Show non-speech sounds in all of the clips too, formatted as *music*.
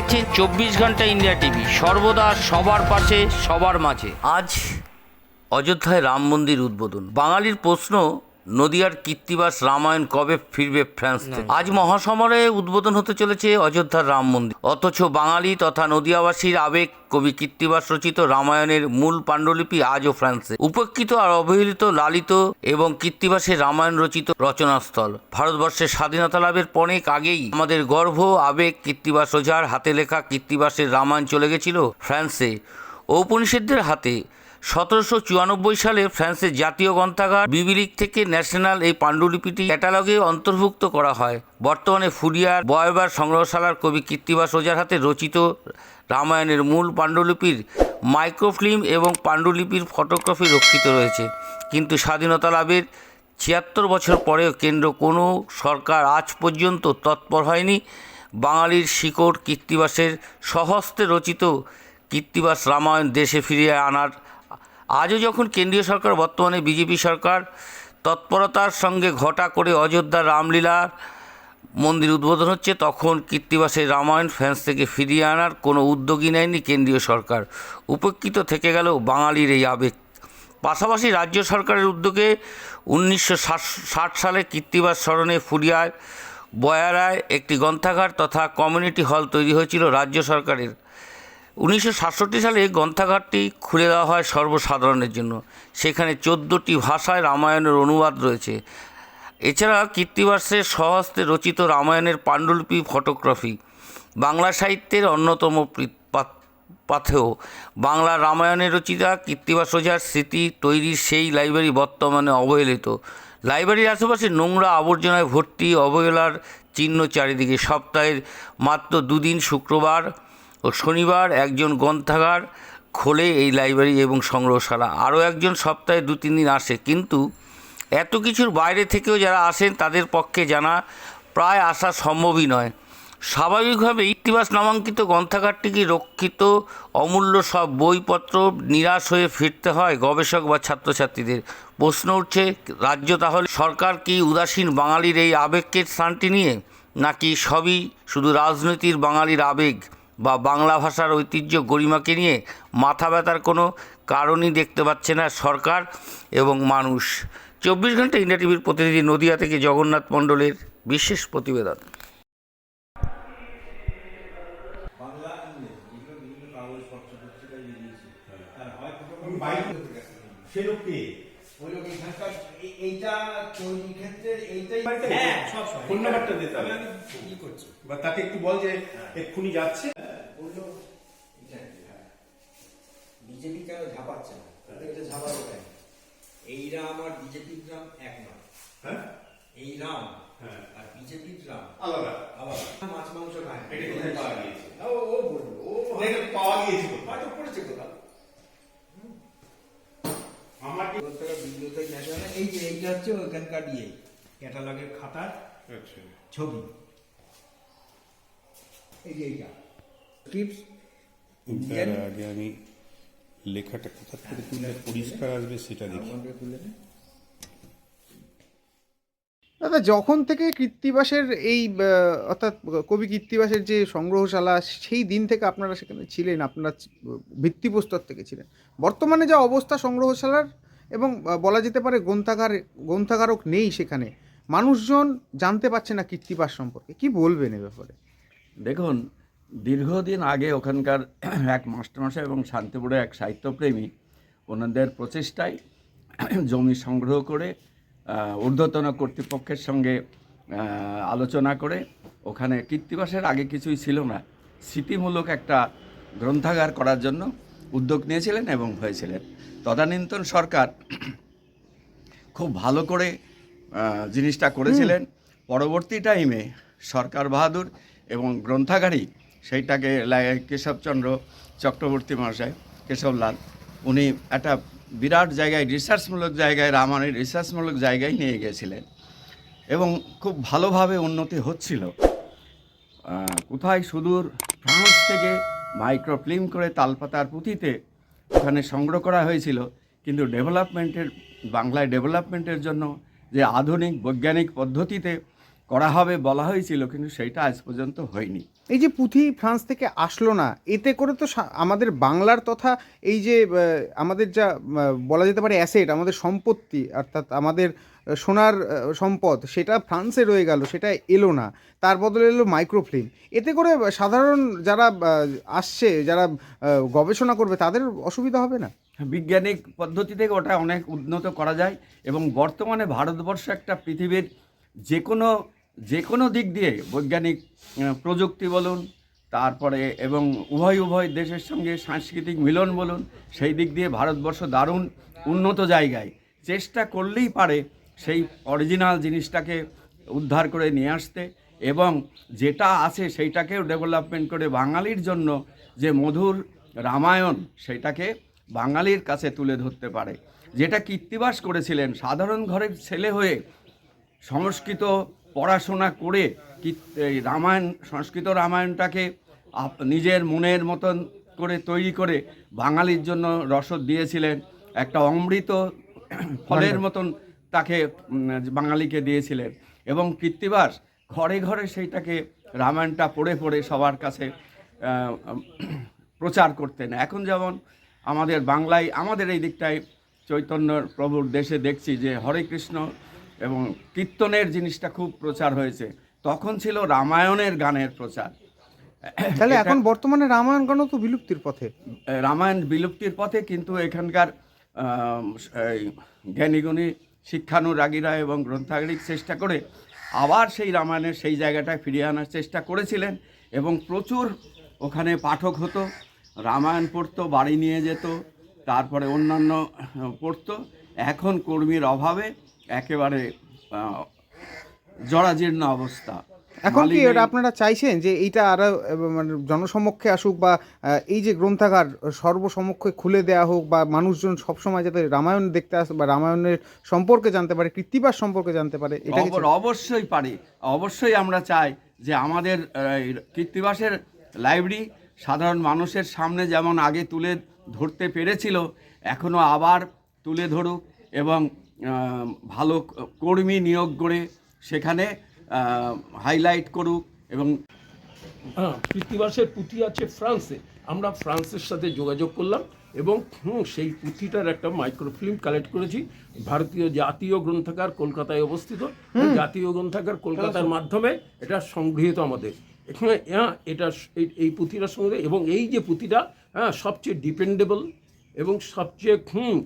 দেখছেন চব্বিশ ঘণ্টা ইন্ডিয়া টিভি। সর্বদা সবার পাশে, সবার মাঝে। আজ অযোধ্যায় রাম মন্দির উদ্বোধন। বাঙালির প্রশ্ন নদিয়ার কীর্তিবাস রামায়ণ কবে ফিরবে ফ্রান্স আজ মহাসমরে উদ্বোধন হতে চলেছে অযোধ্যার রাম মন্দির। অথচ বাঙালি তথা নদিয়াবাসীর আবেগ কবি কীর্তিবাস রচিত রামায়ণের মূল পাণ্ডুলিপি আজও ফ্রান্সে। উপেক্ষিত আর অবহেলিত লালিত এবং কীর্তিবাসের রামায়ণ রচিত রচনাস্থল। ভারতবর্ষের স্বাধীনতা লাভের অনেক আগেই আমাদের গর্ভ আবেগ কীর্তিবাস ওঝার হাতে লেখা কীর্তিবাসের রামায়ণ চলে গেছিল ফ্রান্সে। ঔপনিষদদের হাতে সতেরোশো চুরানব্বই সালে ফ্রান্সের জাতীয় গ্রন্থাগার বিবিলিক থেকে ন্যাশনাল এই পাণ্ডুলিপিটি ক্যাটালগে অন্তর্ভুক্ত করা হয়। বর্তমানে ফুরিয়ার বয়বার সংগ্রহশালার কবি কীর্তিবাস ওজার হাতে রচিত রামায়ণের মূল পাণ্ডুলিপির মাইক্রোফিল্ম এবং পাণ্ডুলিপির ফটোগ্রাফি রক্ষিত রয়েছে। কিন্তু স্বাধীনতা লাভের ছিয়াত্তর বছর পরেও কেন্দ্র কোনো সরকার আজ পর্যন্ত তৎপর হয়নি। বাঙালির শিকড় কীর্তিবাসের স্বহস্তে রচিত কীর্তিবাস রামায়ণ দেশে ফিরিয়ে আনার আজও যখন কেন্দ্রীয় সরকার, বর্তমানে বিজেপি সরকার তৎপরতার সঙ্গে ঘটা করে অযোধ্যার রামলীলার মন্দির উদ্বোধন হচ্ছে, তখন কীর্তিবাসের রামায়ণ ফ্যান্স থেকে ফিরিয়ে আনার কোনো উদ্যোগই নেয়নি কেন্দ্রীয় সরকার। উপেক্ষিত থেকে গেল বাঙালির এই আবেগ। পাশাপাশি রাজ্য সরকারের উদ্যোগে উনিশশো ষাট সালে কীর্তিবাস স্মরণে ফুরিয়ায় বয়ারায় একটি গ্রন্থাগার তথা কমিউনিটি হল তৈরি হয়েছিল রাজ্য সরকারের। উনিশশো সাতষট্টি সালে গ্রন্থাগারটি খুলে দেওয়া হয় সর্বসাধারণের জন্য। সেখানে চোদ্দোটি ভাষায় রামায়ণের অনুবাদ রয়েছে। এছাড়া কীর্তিবাসের স্বহস্তে রচিত রামায়ণের পাণ্ডুলিপি, ফটোগ্রাফি, বাংলা সাহিত্যের অন্যতম পৃ- পা- পাথেয়। বাংলা রামায়ণের রচিতা কীর্তিবাস ওঝার স্মৃতি তৈরির সেই লাইব্রেরি বর্তমানে অবহেলিত। লাইব্রেরির আশেপাশে নোংরা আবর্জনায় ভর্তি অবহেলার চিহ্ন চারিদিকে। সপ্তাহের মাত্র দুদিন শুক্রবার ও শনিবার একজন গ্রন্থাগার খোলে এই লাইব্রেরি এবং সংগ্রহশালা। আরও একজন সপ্তাহে দু, তিন দিন আসে। কিন্তু এত কিছুর বাইরে থেকেও যারা আসেন, তাদের পক্ষে জানা প্রায় আসা সম্ভবই নয়। স্বাভাবিকভাবে ইতিবাস নামাঙ্কিত গ্রন্থাগারটিকে রক্ষিত অমূল্য সব বইপত্র নিরাশ হয়ে ফিরতে হয় গবেষক বা ছাত্রছাত্রীদের। প্রশ্ন উঠছে, রাজ্য তাহলে সরকার কি উদাসীন বাঙালির এই আবেগকে স্থানটি নিয়ে, নাকি সবই শুধু রাজনীতির বাঙালির আবেগ? বা বাংলা ভাষার ঐতিহ্য গরিমাকে নিয়ে মাথা ব্যথার কোনো কারণই দেখতে পাচ্ছে না সরকার এবং মানুষ। চব্বিশ ঘণ্টা ইন্ডিয়া টিভির প্রতিনিধি নদিয়া থেকে জগন্নাথ মণ্ডলের বিশেষ প্রতিবেদন। হয় কোনো বাইরে সে লোক কে ওই লোক এখানকার এইটা তৈরি ক্ষেত্রে এইটাই ফোন নাম্বারটা দিতে হবে ই করছে? বা তাকে একটু বল যে এক্ষুনি যাচ্ছে। বিজেপি কেন ঝাপাচ্ছে না? এটা ঝাপাবে কেন এই রাম আর বিজেপির রাম এক নয়। হ্যাঁ? এই রাম হ্যাঁ। আর বিজেপির রাম আলাদা। আবার মাছ মাংস খায় এটা কোথায় পাওয়া গিয়েছে? ও ও বলল ও পাওয়া গিয়েছে কোথায়? হয়তো পড়েছে কোথাও। আমার। এই যে এইটা হচ্ছে ওইখানকার ইয়ে ক্যাটালগের খাতার আচ্ছা। ছবি। এই যে এইটা। টিপস আগে আমি লেখাটা কোথা থেকে তুললে পরিষ্কার আসবে সেটা দেখি। দাদা যখন থেকে কৃত্তিবাসের এই অর্থাৎ কবি কৃত্তিবাসের যে সংগ্রহশালা সেই দিন থেকে আপনারা সেখানে ছিলেন আপনারা ভিত্তিপ্রস্তর থেকে ছিলেন। বর্তমানে যা অবস্থা সংগ্রহশালার এবং বলা যেতে পারে গ্রন্থাগার গ্রন্থাগারক নেই সেখানে মানুষজন জানতে পারছে না কৃত্তিবাস সম্পর্কে। কি বলবেন এ ব্যাপারে? দেখুন দীর্ঘদিন আগে ওখানকার *clears throat* এক মাস্টারমশাই এবং শান্তিপুরে এক সাহিত্যপ্রেমী ওনাদের প্রচেষ্টায় *clears throat* জমি সংগ্রহ করে ঊর্ধ্বতন কর্তৃপক্ষের সঙ্গে আলোচনা করে। ওখানে কৃত্তিবাসের আগে কিছুই ছিল না। স্মৃতিমূলক একটা গ্রন্থাগার করার জন্য উদ্যোগ নিয়েছিলেন এবং হয়েছিলেন। তদানীন্তন সরকার *clears throat* খুব ভালো করে জিনিসটা করেছিলেন। পরবর্তী টাইমে সরকার বাহাদুর এবং গ্রন্থাগারই সেইটাকে কেশবচন্দ্র চক্রবর্তী মহাশয়, কেশবলাল, উনি একটা বিরাট জায়গায় রিসার্চমূলক জায়গায়, রামায়ণের রিসার্চমূলক জায়গায় নিয়ে গেছিলেন এবং খুব ভালোভাবে উন্নতি হচ্ছিল। কোথায় সুদূর ফ্রান্স থেকে মাইক্রোফিল্ম করে তালপাতার পুঁথিতে ওখানে সংগ্রহ করা হয়েছিল, কিন্তু ডেভেলপমেন্টের, বাংলায় ডেভেলপমেন্টের জন্য যে আধুনিক বৈজ্ঞানিক পদ্ধতিতে করা হবে বলা হয়েছিল, কিন্তু সেইটা আজ পর্যন্ত হয়নি। এই যে পুঁথি ফ্রান্স থেকে আসলো না, এতে করে তো আমাদের বাংলার তথা এই যে আমাদের যা বলা যেতে পারে অ্যাসেট, আমাদের সম্পত্তি, অর্থাৎ আমাদের সোনার সম্পদ, সেটা ফ্রান্সে রয়ে গেল, সেটা এলো না। তার বদলে এলো মাইক্রোফিল্ম। এতে করে সাধারণ যারা আসছে, যারা গবেষণা করবে, তাদের অসুবিধা হবে না? বিজ্ঞানিক পদ্ধতি থেকে ওটা অনেক উন্নত করা যায় এবং বর্তমানে ভারতবর্ষ একটা পৃথিবীর যে কোনো যে কোনো দিক দিয়ে, বৈজ্ঞানিক প্রযুক্তি বলুন, তারপরে এবং উভয় উভয় দেশের সঙ্গে সাংস্কৃতিক মিলন বলুন, সেই দিক দিয়ে ভারতবর্ষ দারুণ উন্নত জায়গায়। চেষ্টা করলেই পারে সেই অরিজিনাল জিনিসটাকে উদ্ধার করে নিয়ে আসতে এবং যেটা আছে সেইটাকেও ডেভেলপমেন্ট করে বাঙালির জন্য যে মধুর রামায়ণ সেটাকে বাঙালির কাছে তুলে ধরতে পারে। যেটা কীর্তিবাস করেছিলেন সাধারণ ঘরের ছেলে হয়ে সংস্কৃত পড়াশোনা করে এই রামায়ণ সংস্কৃত রামায়ণটাকে নিজের মনের মতন করে তৈরি করে বাঙালির জন্য রসদ দিয়েছিলেন। একটা অমৃত ফলের মতন তাকে বাঙালিকে দিয়েছিলেন। এবং কীর্তিবাস ঘরে ঘরে সেইটাকে রামায়ণটা পড়ে পড়ে সবার কাছে প্রচার করতেন। এখন যেমন আমাদের বাংলায় আমাদের এই দিকটায় চৈতন্য প্রভুর দেশে দেখছি যে হরে কৃষ্ণ এবং কীর্তনের জিনিসটা খুব প্রচার হয়েছে। তখন ছিল রামায়ণের গানের প্রচার। তাহলে এখন বর্তমানে রামায়ণ গানও তো বিলুপ্তির পথে। রামায়ণ বিলুপ্তির পথে কিন্তু এখানকার জ্ঞানীগুণী শিক্ষানুরাগীরা এবং গ্রন্থাগারিক চেষ্টা করে আবার সেই রামায়ণের সেই জায়গাটায় ফিরিয়ে আনার চেষ্টা করেছিলেন এবং প্রচুর ওখানে পাঠক হতো রামায়ণ পড়তো বাড়ি নিয়ে যেত তারপরে অন্যান্য পড়তো। এখন কর্মীর অভাবে একেবারে জরাজীর্ণ অবস্থা। এখন কি এটা আপনারা চাইছেন যে এইটা আরও মানে জনসমক্ষে আসুক বা এই যে গ্রন্থাগার সর্বসমক্ষে খুলে দেওয়া হোক বা মানুষজন সবসময় যাতে রামায়ণ দেখতে আসে বা রামায়ণের সম্পর্কে জানতে পারে কৃত্তিবাস সম্পর্কে জানতে পারে এটা অবশ্যই পারি। অবশ্যই আমরা চাই যে আমাদের কৃত্তিবাসের লাইব্রেরি সাধারণ মানুষের সামনে যেমন আগে তুলে ধরতে পেরেছিল এখনও আবার তুলে ধরুক এবং ভালো কর্মী নিয়োগ করে সেখানে হাইলাইট করুক এবং হ্যাঁ কৃত্তিবাসের পুঁথি আছে ফ্রান্সে। আমরা ফ্রান্সের সাথে যোগাযোগ করলাম এবং হুম, সেই পুঁথিটার একটা মাইক্রোফিল্ম কালেক্ট করেছি। ভারতীয় জাতীয় গ্রন্থাগার কলকাতায় অবস্থিত। জাতীয় গ্রন্থাগার কলকাতার মাধ্যমে এটা সংগৃহীত আমাদের। এখানে হ্যাঁ এটা এই- এই পুঁথিটার সঙ্গে এবং এই যে পুঁথিটা হ্যাঁ সবচেয়ে ডিপেন্ডেবল এবং সবচেয়ে হুম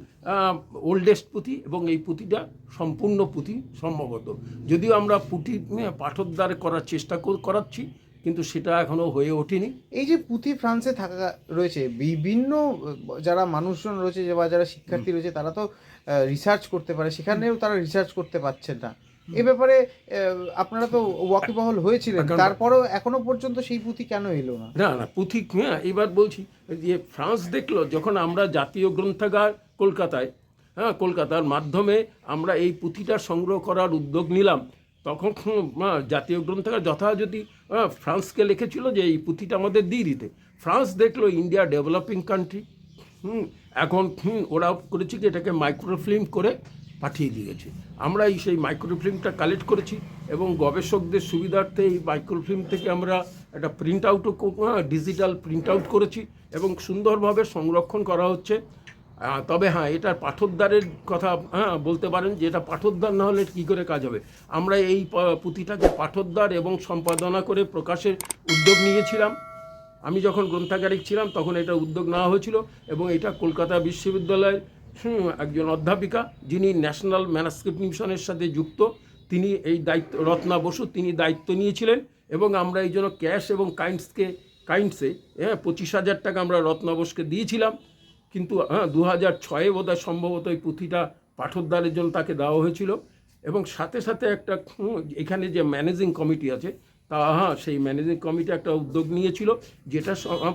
ওল্ডেস্ট পুঁথি এবং এই পুঁথিটা সম্পূর্ণ পুঁথি সম্ভবত। যদিও আমরা পুঁথি পাঠোদ্ধার করার চেষ্টা করাচ্ছি কিন্তু সেটা এখনও হয়ে ওঠেনি। এই যে পুঁথি ফ্রান্সে থাকা রয়েছে বিভিন্ন যারা মানুষজন রয়েছে বা যারা শিক্ষার্থী রয়েছে তারা তো রিসার্চ করতে পারে সেখানেও তারা রিসার্চ করতে পারছে না। এ ব্যাপারে আপনারা তো ওয়াকিবহল হয়েছিলেন। তারপরেও এখনও পর্যন্ত সেই পুঁথি কেন এলো না? না না পুঁথি হ্যাঁ এবার বলছি যে ফ্রান্স দেখল যখন আমরা জাতীয় গ্রন্থাগার কলকাতায় হ্যাঁ কলকাতার মাধ্যমে আমরা এই পুঁথিটা সংগ্রহ করার উদ্যোগ নিলাম তখন জাতীয় গ্রন্থাগার যথাযথ হ্যাঁ, ফ্রান্সকে লিখেছিল যে এই পুঁথিটা আমাদের দিয়ে দিতে। ফ্রান্স দেখল ইন্ডিয়া ডেভেলপিং কান্ট্রি হুম এখন হুম ওরা করেছে কি এটাকে মাইক্রোফিল্ম করে পাঠিয়ে দিয়েছে। আমরা এই সেই মাইক্রোফিল্মটা কালেক্ট করেছি এবং গবেষকদের সুবিধার্থে এই মাইক্রোফিল্ম থেকে আমরা একটা প্রিন্ট আউটও ডিজিটাল প্রিন্ট আউট করেছি এবং সুন্দরভাবে সংরক্ষণ করা হচ্ছে। তবে হ্যাঁ এটার পাঠোদ্ধারের কথা হ্যাঁ বলতে পারেন যে এটা পাঠোদ্ধার না হলে কী করে কাজ হবে? আমরা এই পুঁথিটাকে পাঠোদ্ধার এবং সম্পাদনা করে প্রকাশের উদ্যোগ নিয়েছিলাম। আমি যখন গ্রন্থাগারিক ছিলাম তখন এটা উদ্যোগ নেওয়া হয়েছিল এবং এটা কলকাতা বিশ্ববিদ্যালয়ের একজন অধ্যাপিকা যিনি ন্যাশনাল ম্যানাস্ক্রিপ্ট মিশনের সাথে যুক্ত। তিনি এই দায়িত্ব, রত্না বসু, তিনি দায়িত্ব নিয়েছিলেন এবং আমরা এই জন্য ক্যাশ এবং কাইন্ডসকে, কাইন্ডসে হ্যাঁ পঁচিশ হাজার টাকা আমরা রত্না বোসকে দিয়েছিলাম। কিন্তু হ্যাঁ দু হাজার ছয়ে বোধহয় সম্ভবত এই পুঁথিটা পাঠোদ্ধারের জন্য তাকে দেওয়া হয়েছিল। এবং সাথে সাথে একটা এখানে যে ম্যানেজিং কমিটি আছে তা হ্যাঁ সেই ম্যানেজিং কমিটি একটা উদ্যোগ নিয়েছিল, যেটা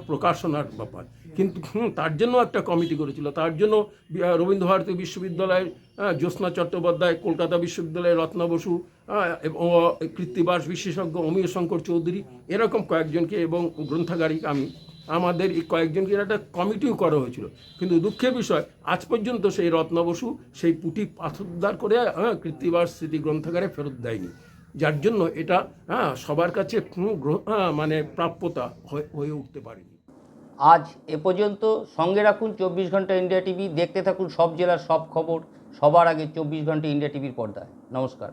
প্রকাশনার ব্যাপার। কিন্তু তার জন্য একটা কমিটি করেছিল। তার জন্য রবীন্দ্রভারতী বিশ্ববিদ্যালয়ের জ্যোৎস্না চট্টোপাধ্যায়, কলকাতা বিশ্ববিদ্যালয়ের রত্না বসু এবং কৃত্তিবাস বিশেষজ্ঞ অমীয় শঙ্কর চৌধুরী, এরকম কয়েকজনকে এবং গ্রন্থাগারিক আমি, আমাদের এই কয়েকজনকে একটা কমিটিও করা হয়েছিল। কিন্তু দুঃখের বিষয়, আজ পর্যন্ত সেই রত্ন বসু সেই পুঁটি পাথরদার করে হ্যাঁ কৃত্তিবাস স্মৃতি গ্রন্থাগারে ফেরত দেয়নি। যার জন্য এটা হ্যাঁ সবার কাছে কোনো হ্যাঁ, মানে প্রাপ্যতা হয়ে উঠতে পারেনি। আজ এ পর্যন্ত সঙ্গে রাখুন চব্বিশ ঘণ্টা ইন্ডিয়া টিভি দেখতে থাকুন সব জেলার সব খবর সবার আগে চব্বিশ ঘণ্টা ইন্ডিয়া টিভির পর্দায়। নমস্কার।